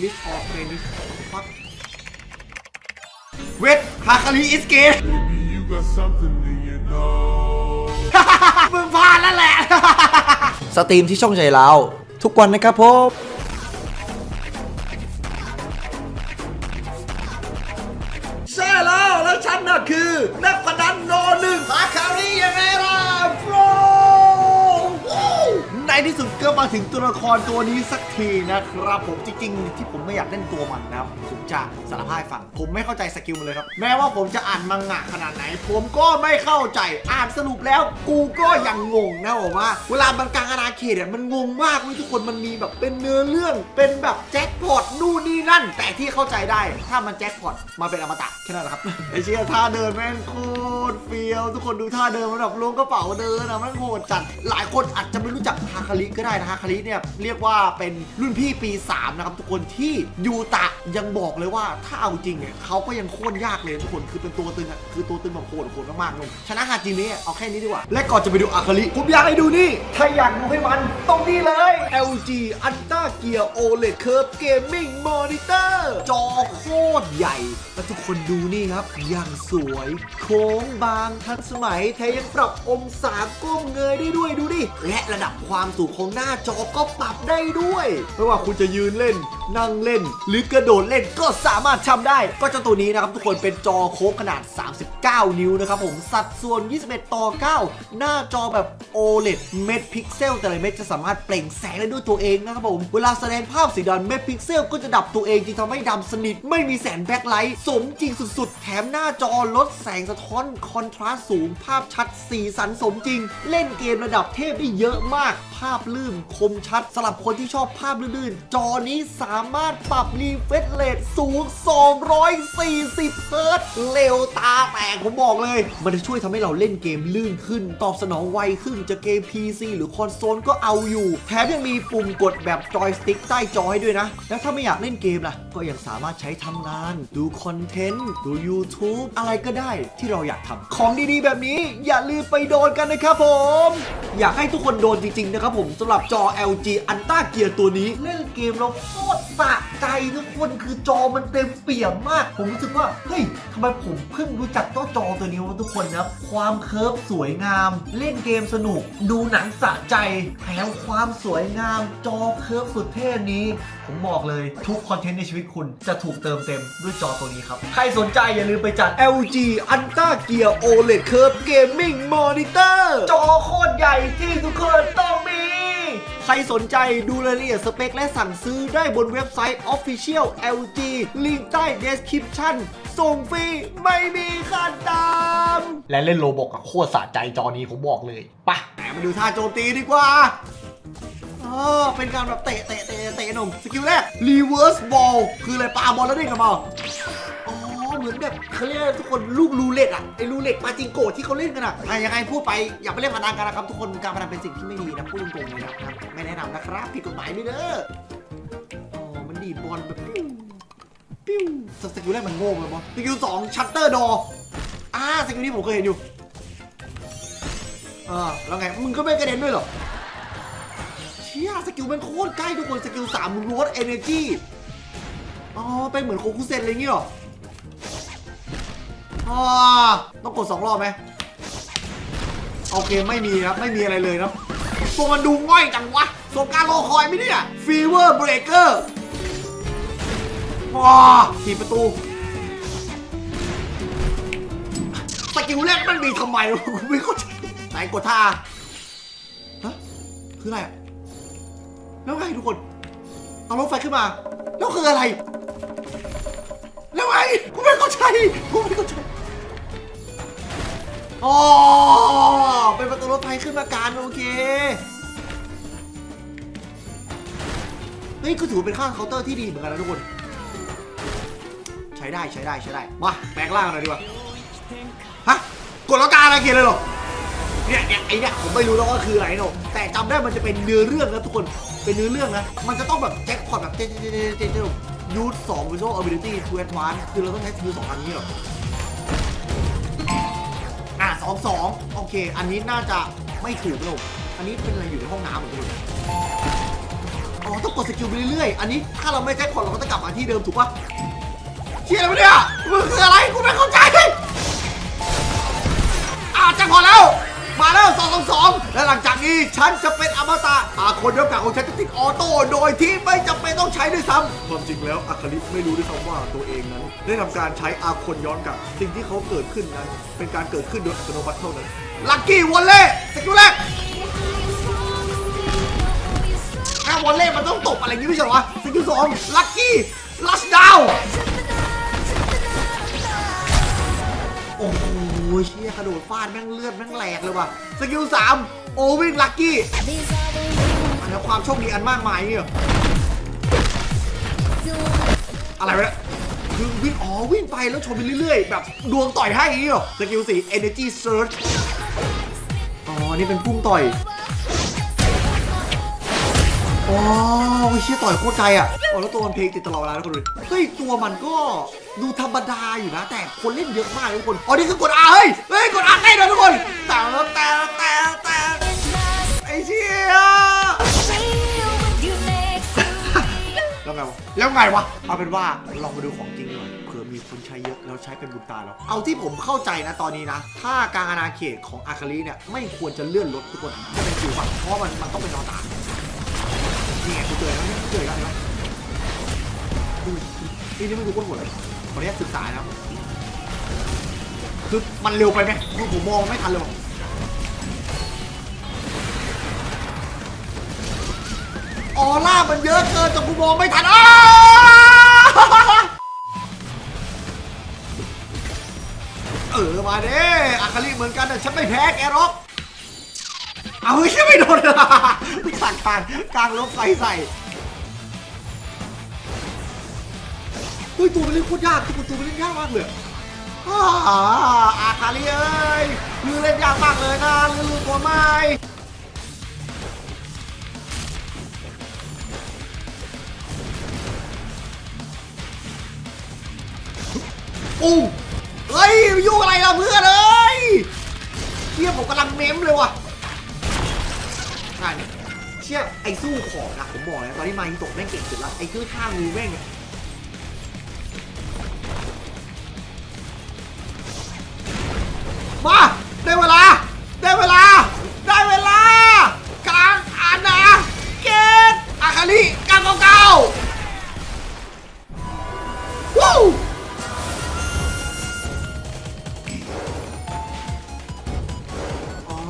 English or Spanish fuck เวทฮาคาริอิสเก Maybe you got something in your nose. มึงพลาดแล้วแหละ สตรีมที่ช่องใจเราทุกวันนะครับผม มาถึงตัวละครตัวนี้สักทีนะครับผมจริงๆ ที่ผมไม่อยากเล่นตัวมันนะครับ จะสารภาพให้ฟัง ผมไม่เข้าใจสกิลมันเลยครับ แม้ว่าผมจะอ่านมังงะขนาดไหน ผมก็ไม่เข้าใจอ่านสรุปแล้วกูก็ยังงงนะผมว่า เวลามันกลางอาณาเขตเนี่ยมันงงมากเว้ยทุกคนมันมีแบบเป็นเนื้อเรื่อง เป็นแบบแจ็คพอตนู่นนี่นั่น แต่ที่เข้าใจได้ถ้ามันแจ็คพอตมาเป็นอมตะแค่นั้นแหละครับไอเชียท่าเดินแม่งโคตรเฟี้ยวทุกคนดูท่าเดินมันแบบล้วงกระเป๋าเดินอะมันโหดจัดหลายคนอาจจะไม่รู้จักฮาคาริก็ได้นะฮาคาริเนี่ยเรียกว่าเป็นรุ่นพี่ปี3นะครับทุกคนที่ยูตะยังบอกเลยว่าถ้าเอาจริงเนี่ยเขาก็ยังโค่นยากเลยทุกคนคือเป็นตัวตึงอะคือตัวตึงแบบโหดโหดมากๆเลยชนะฮาจิเมะเอาแค่นี้ดีกว่า และก่อนจะไปดูอาคาริผมอยากให้ดูนี่ ถ้าอยากดูให้มันต้องนี่เลย LG Ultra Gear OLED Curve Gaming Monitor จอโคตรใหญ่ และทุกคนดูนี่ครับอย่างสวยโค้งบางทันสมัยแถมยังปรับองศาก้มเงยได้ด้วยดูดิและระดับความสูงของหน้าจอก็ปรับได้ด้วยไม่ว่าคุณจะยืนเล่น นั่งเล่น หรือกระโดดเล่นก็สามารถทำได้ ก็เจ้าตัวนี้นะครับทุกคนเป็นจอโค้งขนาด 39 นิ้วนะครับผมสัดส่วน 21 ต่อ 9 หน้าจอแบบ OLED เม็ดพิกเซลแต่ละเม็ดจะสามารถเปล่งแสงได้ด้วยตัวเองนะครับผม เวลาแสดงภาพสีดำเม็ดพิกเซลก็จะดับตัวเองจึงทำให้ดำสนิทไม่มีแสงแบ็คไลท์สมจริงสุดๆ แถมหน้าจอลดแสงสะท้อนคอนทราสต์สูง ภาพชัดสีสันสมจริง เล่นเกมระดับเทพได้เยอะมาก ภาพลื่นคมชัดสำหรับคนที่ชอบภาพลื่นๆจอนี้สามารถปรับรีเฟรชเรทสูง 240 เฮิร์ตซ์เร็วตาแตกผมบอกเลย มันจะช่วยทำให้เราเล่นเกมลื่นขึ้น ตอบสนองไวขึ้นจะเกม PC หรือคอนโซลก็เอาอยู่ แถมยังมีปุ่มกดแบบจอยสติ๊กใต้จอให้ด้วยนะ แล้วถ้าไม่อยากเล่นเกมล่ะ ก็ยังสามารถใช้ทำงาน ดูคอนเทนต์ ดู YouTube อะไรก็ได้ที่เราอยากทำของดีๆ แบบนี้อย่าลืมไปโดนกันนะครับผม อยากให้ทุกคนโดนจริงๆนะครับผมสำหรับจอ LG Ultra Gear ตัวนี้เล่นเกมเราโคตรสะ ใจทุกคนคือจอมันเต็มเปี่ยมมาก ผมรู้สึกว่า เฮ้ยทำไมผมเพิ่งรู้จักเจ้าจอตัวนี้วะทุกคนนะครับความเคิร์ฟสวยงาม เล่นเกมสนุก ดูหนังสะใจแถมความสวยงาม จอเคิร์ฟสุดเท่นี้ ผมบอกเลยทุกคอนเทนต์ในชีวิตคุณจะถูกเติมเต็มด้วยจอตัวนี้ครับ ใครสนใจอย่าลืมไปจัด LG Ultra Gear OLED Curve Gaming Monitor จอโคตรใหญ่ที่ทุกคนต้องมี รสนใจดูรายละเอียดสเปค และสั่งซื้อได้บนเว็บไซต์ Official LG ลิงก์ใต้ description ส่งฟรี ไม่มีขั้นตามและเล่นโลบอกกับโคตรสะใจจอนี้ผมบอกเลยไปมาดูท่าโจมตีดีกว่าอ๋อเป็นการแบบเตะเตะเตะเตะหนุ่มสกิลแรก reverse ball คืออะไรปาบอลแล้วเด้งกลับมาอ๋อเห มือนแบบเขาเรียกทุกคนลูกรูเล็ตอะไอ้รูเล็ตปาจิงโกะที่เขาเล่นกันอะอะยังไงพูดไปอย่าไปเล่นพนันกันนะครับทุกคนการพนันเป็นสิ่งที่ไม่ดีนะพูดตรงๆเลยนะครับไม่แนะนำนะครับผิดกฎหมายด้วยเด้ออ๋อมันดีดบอลแบบปิ้วปิ้วสกิลแรกมันโง่เลยบอลสกิลสองชัตเตอร์ดออ่าสกิลนี้ผมเคยเห็นอยู่อ่าแล้วไงมึงก็ไม่กระเด็นด้วยเหรอเชี่ยสกิลมันโคตรใกล้ทุกคนสกิลสามมึงลดเอเนจีอ๋อเป็นเหมือนโคคุเซนอะไรอย่างงี้เหรอ อ๋อต้องกดสองรอบไหมโอเคไม่มีครับไม่มีอะไรเลยครับตัวมันดูง่อยจังวะสงการรอคอยไหมเนี่ยฟีเวอร์เบรกเกอร์ว้าทีประตูสกิลแรกมันมีทำไมวะกูไม่เข้าใจไหนกดท่าฮะคืออะไรอะแล้วไงทุกคนเอารถไฟขึ้นมา แล้วคืออะไร แล้วไงกูไม่เข้าใจกูไม่เข้าใจ อ๋อเป็นประตูรถไฟขึ้นมาการโอเคเฮ้ยก็ถือเป็นค่าเคาน์เตอร์ที่ดีเหมือนกันนะทุกคน ใช้ได้ใช้ได้ใช้ได้ มาแปลงร่างหน่อยดีกว่าฮะกดแล้วการอะไรเขียนเลยหรอเนี่ยเนี่ยไอเนี่ยผมไม่รู้แล้วว่าคืออะไรเนอะแต่จำได้มันจะเป็นเนื้อเรื่องนะทุกคนเป็นเนื้อเรื่องนะมันจะต้องแบบแจ็คพอตแบบเจ๊เจ๊เจ๊เจ๊เจ๊เจ๊ยูทสองวิชวลอ b i l i t y to advance คือเราต้องใช้สกิลสองอันนี้เหรอ อะสองสองโอเค อันนี้น่าจะไม่ถูกนะผมอันนี้เป็นอะไรอยู่ในห้องน้ำเหมือนกันออ๋อต้องกดสกิลไปเรื่อยๆ อันนี้ถ้าเราไม่ใจ็คอเราก็จะกลับมาที่เดิมถูกปะเชี่ยอะไรวะเนี่ยมันคืออะไรกูไม่เข้าใจอ่าแจ็คพอแล้ว มาแล้ว2องสองและหลังจากนี้ฉันจะเป็นอมตะอาคนเดียวกันของฉันจะติดออโต้โดยที่ไม่จำเป็นต้องใช้ด้วยซ้ำความจริงแล้วอาคาริไม่รู้ด้วยซ้ำว่าตัวเองนั้น ได้ทำการใช้อาคนย้อนกลับ สิ่งที่เขาเกิดขึ้นนั้น เป็นการเกิดขึ้นโดยอัตโนมัติเท่านั้นลัคกี้วอลเล่สกิลแรกถ้าวอลเล่มันต้องตบอะไรอย่างนี้ไม่ใช่เหรอวะสกิลสองลัคกี้ลัชดาวโอ้โห ยเชี่ยกระโดดฟาดแม่งเลือดแม่งแหลกเลยว่ะสกิลสามโอวิ่งลัคกี้แล้วความโชคดีอันมากมายเนี่ยอะไรวะเนี่ยคือวิ่งอ๋อวิ่งไปแล้วชนไปเรื่อยๆ แบบดวงต่อยให้เงนี้ยสกิลสี่ energy surge อ๋อ นี่เป็นพุ่งต่อย อ๋อเชี่ยต่อยโคตรไกลอะอ๋อแล้วตัวมันเพลงติดตลอดเวลาทุกคนเลยเฮ้ยตัวมันก็ดูธรรมดาอยู่นะ แต่คนเล่นเยอะมากเลยทุกคนอ๋อนี่คือกด R เฮ้ยเฮ้ยกด R ได้ด้วยทุกคนแต่แต่แต่แต่ไอ้เชี่ยแล้วไงวะแล้วไงวะเอาเป็นว่าลองมาดูของจริงดีกว่าเผื่อมีคนใช้เยอะแล้วใช้เป็นบุญตาแล้วเอาที่ผมเข้าใจนะตอนนี้นะ ถ้ากลางอาณาเขตของอาคาริเนี่ย ไม่ควรจะเลื่อนรถทุกคนจะเป็นคิวฝั่งเพราะมันมันต้องเป็นนอตา นี่ไงกูเจอแล้วนี่กูเจอแล้วเนาะนี่นี่ไม่ดูโคตรโหดเลยขออนุญาตศึกษานะครับคือมันเร็วไปไหมผมมองไม่ทันเลยออร่ามันเยอะเกินจนกูมองไม่ทันอ้าเออมาเด้อาคาริเหมือนกันแต่ฉันไม่แพ้แกหรอก เอาไม่ใช่ไม่โดนเลยสั่งกางกลางรถไฟใส่เฮ้ยตัวมันเล่นโคตรยากตัวตัวมันเล่นยากมากเลยอาอาคาริเอ้ยลือเล่นยากมากเลยนะลือตัวไม่อู้เฮ้ยยุ่งอะไรล่ะเพื่อนเอ้ยเทียบผมกำลังเม้มเลยว่ะ ใช่เชี่ยไอ้สู้ของนะผมบอกเลยตอนที่มาฮิโตะแม่งเก่งสุดละไอ้คือท่างูแม่ง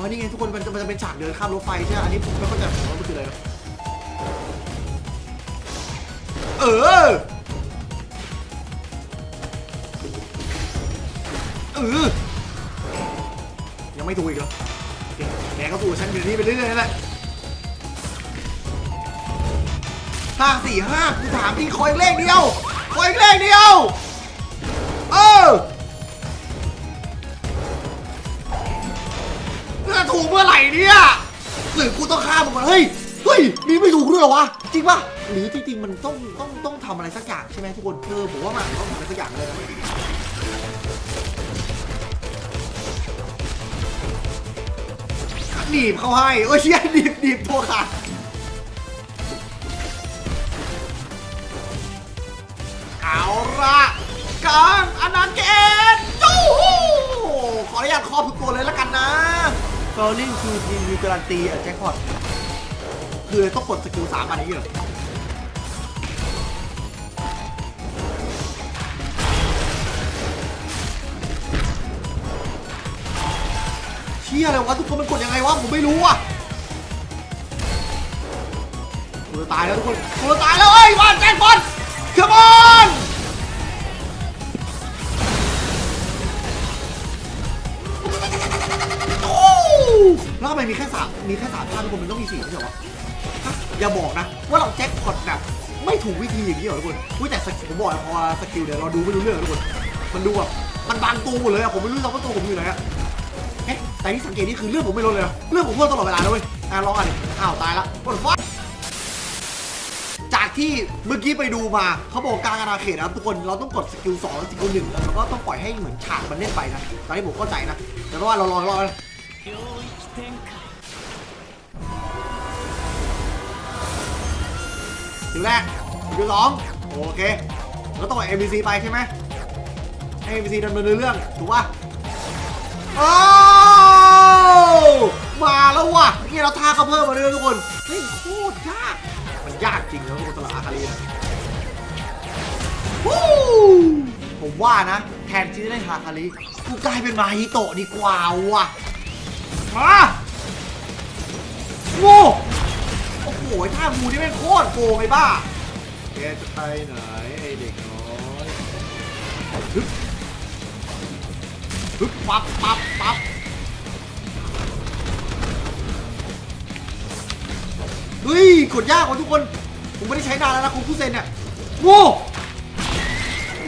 อ๋อนี่ไงทุกคนมันจะมันจะเป็นฉากเดินข้ามรถไฟใช่ไหมอันนี้ผมไม่เข้าใจว่ามันคืออะไรนะเออเออยังไม่ถูกอีกเหรอแกก็ถูกฉันอยู่นี่ไปเรื่อยๆนั่นแหละห้าสี่ห้ากูถามจริงคอยเลขเดียวคอยเลขเดียว กด้วยเหรอวะ จริงปะหรือจริงๆมันต้องต้องต้องทำอะไรสักอย่างใช่ไหมทุกคนเออผมว่ามันต้องทำอะไรสักอย่างเลยนะหนีบเขาให้โอ้ยเชี่ยหนีบหนีบตัวขาดเอาละกลางอนาเกตจู้หูขออนุญาตครอบทุกตัวเลยแล้วกันนะเฟลลิ่งคือทีมมีการันตีอะแจ็คพอต คือต้องกดสกิลสามอันนี้เหรอเชี่ยอะไรวะทุกคนมันกดยังไงวะผมไม่รู้อะกูจะตายแล้วทุกคนกูจะตายแล้วเอ้ยวันแจ็คบอลเคบอล ทำไมมีแค่สามมีแค่สามท่าทุกคนมันต้องมีสี่ไม่ใช่เหรอวะอย่าบอกนะ ว่าเราแจ็คพอตแบบไม่ถูกวิธีอย่างนี้เหรอทุกคนอุ้ยแต่สกิลผมบอกเลยพอสกิลเนี่ยเราดูไม่รู้เรื่องทุกคนมันดูแบบมันบางตัวหมดเลยอะผมไม่รู้ซ้ำว่าตัวผมอยู่ไหนอะเอ๊ะแต่ที่สังเกตนี่คือเลือดผมไม่ลดเลยนะเลือดผมลดตลอดเวลาเลยเว้ยอะลองอะดิอ้าวตายละปวดฟ้าจากที่เมื่อกี้ไปดูมาเขาบอกกลางอาณาเขตนะทุกคนเราต้องกดสกิลสองสกิลหนึ่งแล้วก็ต้องปล่อยให้เหมือนฉากมันเล่นไปนะตอนนี้ผมเข้าใจนะแต่ว่าเรารอรอ คิวแรกคิวสองโอเคแล้วต้องเอา MVC ไปใช่ไหมให้ MVC ดำเนินเรื่องถูกป่ะโอ้มาแล้วว่ะนี่เราท่าเขาเพิ่มมาด้วยทุกคนเฮ้ยโคตรยาก มันยากจริงนะทุกคนสำหรับอาคารีนวู้ผมว่านะ แทนที่จะได้ฮาคาริกูกลายเป็นมาฮิโตะดีกว่าว่ะ มางูโอ้โหท่างูนี่แม่งโคตรโกงไอ้บ้าแกจะไปไหนไอ้เด็กน้อยฮึบฮึบปั๊บปั๊บปั๊บเฮ้ยกดยากกว่าทุกคน ผมไม่ได้ใช้นานแล้วนะคุณผู้เซนเนี่ยงู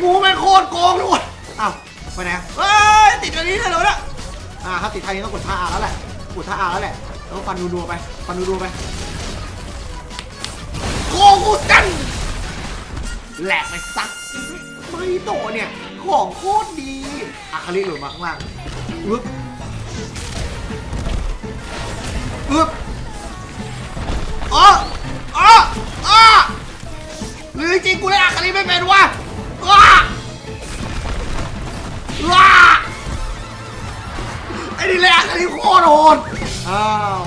งูแม่งโคตรโกงทุกคนอ้าวไปไหนเฮ้ยติดอันนี้เลยเหรอเนี่ย อ่าถ้าติดไทางนี้ต้องกดท่าอาแล้วแหละกดท่าอาแล้วแหละต้องฟันดูๆไปฟันดูๆไปโกกูจันแหลกไปซักไม่โตเนี่ยของโคตรดีอาคาริหลุดมาข้างล่างอึ๊บอึ๊บอ๋ออ๋ออ๋อหรือจริงกูเล่นอาคาริไม่เป็นวะว้าว้า อ้นี่เล่นอาคาริโคตรโหดอ้าว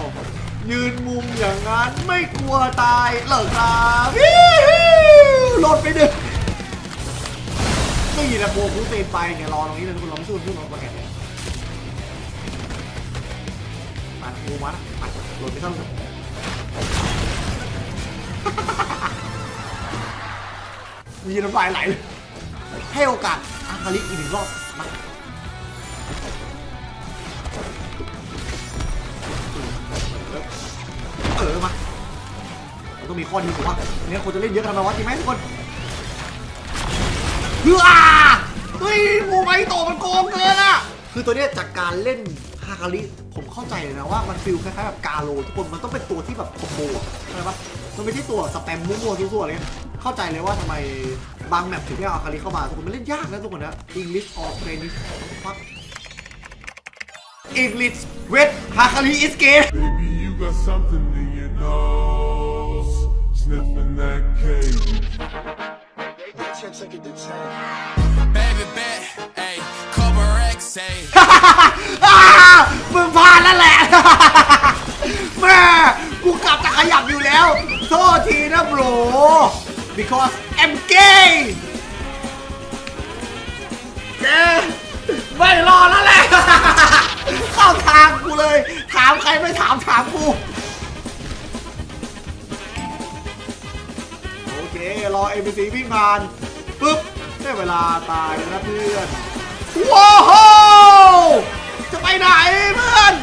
ยืนมุมอย่างนั้นไม่กลัวตายเหรอครับหลดไปดึงนี่แหละโบกูเซนไปเนี่ยรอตรงนี้เลยทุกคนลองสู้สู้น้องประแกนเนี่ยมากูมานะมาหลดไปเข้าเลยมีน้ำลายไหลเลยให้โอกาสอาคาริอีกหนึ่งรอบมา มันต้องมีข้อดีผมว่าเนี่ยคนจะเล่นเยอะกันทำไมวะจริงไหมทุกคนเฮ้ยเฮ้ยโมไมโตะมันโกงเกินอะคือตัวเนี้ยจากการเล่นฮาคาริผมเข้าใจเลยนะว่ามันฟิลคล้ายๆแบบกาโลทุกคนมันต้องเป็นตัวที่แบบคอมโบอะเข้าใจปะมันไม่ใช่ตัวสแปมมั่วๆทั่วๆอะไรเงี้ยเข้าใจเลยว่าทำไมบางแมปถึงไม่เอาฮาคาริเข้ามาทุกคนมันเล่นยากนะทุกคนนะ English or Spanish fuck English with ฮาคาริ is gay Baby, you got something in your nose. Sniffing that cake. Baby bet, ayy, Cobra X, ayy. อ่ามึงพลาดแล้วแหละ แม่กูกลับจะขยับอยู่แล้ว โทษทีนะโบร because I'm gay แกไม่รอแล้วแหละ เข้าทางกูเลย ถามใครไม่ถามถามกู โอเครอ NPC วิ่งผ่านปึ๊บได้เวลาตายแล้วนะเพื่อนว้าวจะไปไหนเพื่อน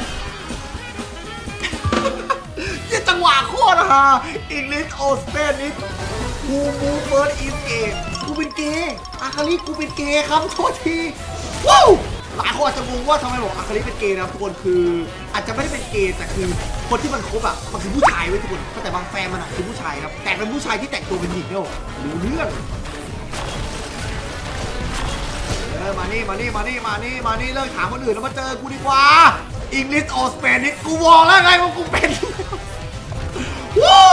ยี่จังหวะโคตรฮาอังกฤษโอสเปนิสกูมูเฟิร์สอินเกกูเป็นเกย์อาคาริกูเป็นเกย์ครับโทษทีว้าว หลายคนอาจจะงงว่าทำไมบอกอาคาริเป็นเกย์นะครับทุกคนคืออาจจะไม่ได้เป็นเกย์แต่คือคนที่มันคบอะมันคือผู้ชายเว้ยทุกคนแต่บางแฟนมันอะคือผู้ชายครับแต่เป็นผู้ชายที่แต่งตัวเป็นหญิงเนี่ยรู้เรื่องเออมานี่มานี่มานี่มานี่มานี่เลิกถามคนอื่นแล้วมาเจอกูดีกว่าอังกฤษโอสเปนิสกูบอกแล้วไงว่ากูเป็นวู้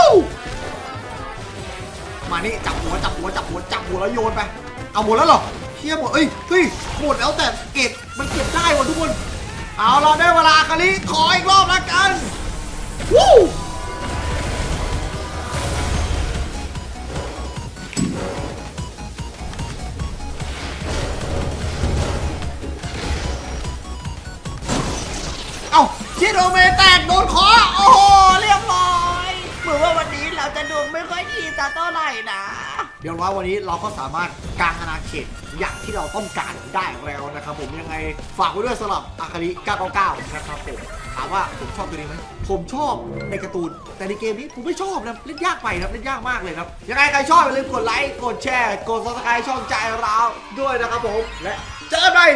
มานี่จับหัวจับหัวจับหัวจับหัวแล้วโยนไปเอาหมดแล้วหรอ เทียบหมดเอ้ยเฮ้ยหมดแล้วแต่เกตมันเก็บได้ว่ะทุกคน เอาเราได้เวลาคาริขออีก เดี๋ยวว่าวันนี้เราก็สามารถกางอาณาเขตอย่างที่เราต้องการได้แล้วนะครับผมยังไงฝากไว้ด้วยสำหรับอาคาริ999 นะครับผมถามว่าผมชอบตัวนี้ไหมผมชอบในการ์ตูน แต่ในเกมนี้ผมไม่ชอบนะเล่นยากไปนะเล่นยากมากเลยครับยังไงใครชอบอย่าลืมกดไลค์กดแชร์ กด subscribe ช่องใจเราด้วยนะครับผมและเจอกันใหม่